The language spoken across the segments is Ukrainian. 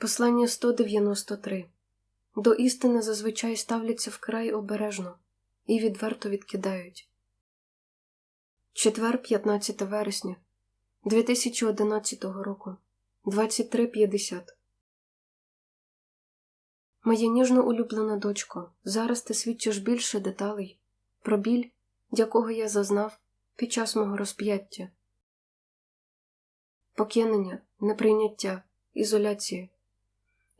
Послання 193 До істини зазвичай ставляться вкрай обережно і відверто відкидають. Четвер, 15 вересня 2011 року 23.50 Моя ніжно улюблена дочко, зараз ти свідчиш більше деталей про біль, якого я зазнав під час мого розп'яття. Покинення, неприйняття, ізоляція,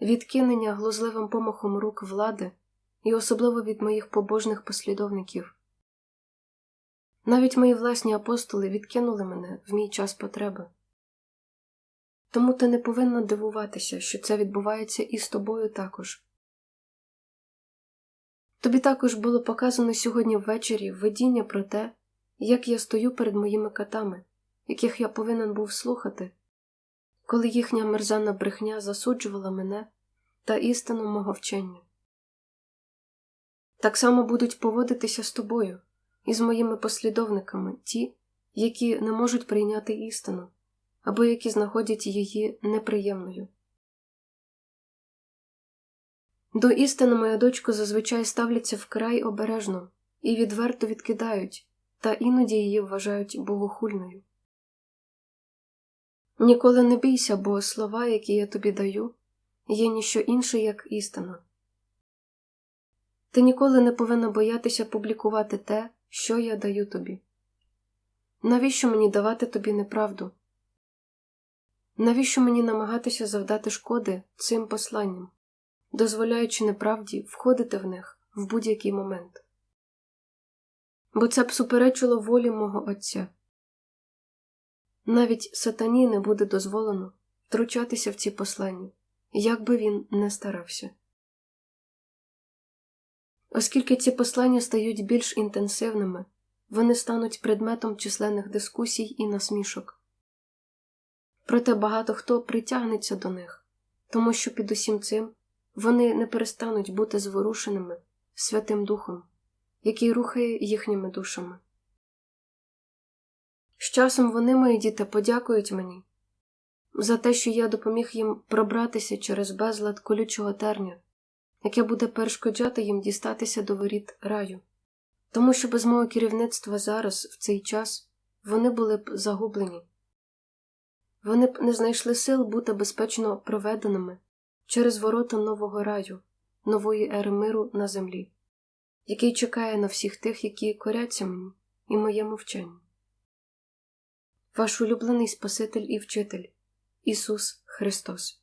відкинення глузливим помахом рук влади і особливо від моїх побожних послідовників. Навіть мої власні апостоли відкинули мене в мій час потреби. Тому ти не повинна дивуватися, що це відбувається і з тобою також. Тобі також було показано сьогодні ввечері видіння про те, як я стою перед моїми катами, яких я повинен був слухати, коли їхня мерзана брехня засуджувала мене та істину мого вчення. Так само будуть поводитися з тобою і з моїми послідовниками ті, які не можуть прийняти істину або які знаходять її неприємною. До істини, моя дочко, зазвичай ставляться вкрай обережно і відверто відкидають, та іноді її вважають богохульною. Ніколи не бійся, бо слова, які я тобі даю, є ніщо інше, як істина. Ти ніколи не повинна боятися публікувати те, що я даю тобі. Навіщо мені давати тобі неправду? Навіщо мені намагатися завдати шкоди цим посланням, дозволяючи неправді входити в них в будь-який момент? Бо це б суперечило волі мого Отця. Навіть сатані не буде дозволено втручатися в ці послання, як би він не старався. Оскільки ці послання стають більш інтенсивними, вони стануть предметом численних дискусій і насмішок. Проте багато хто притягнеться до них, тому що під усім цим вони не перестануть бути зворушеними Святим Духом, який рухає їхніми душами. З часом вони, мої діти, подякують мені за те, що я допоміг їм пробратися через безлад колючого терня, яке буде перешкоджати їм дістатися до воріт раю, тому що без мого керівництва зараз, в цей час, вони були б загублені. Вони б не знайшли сил бути безпечно проведеними через ворота нового раю, нової ери миру на землі, який чекає на всіх тих, які коряться мені і моєму вченню. Ваш улюблений Спаситель і Вчитель Ісус Христос.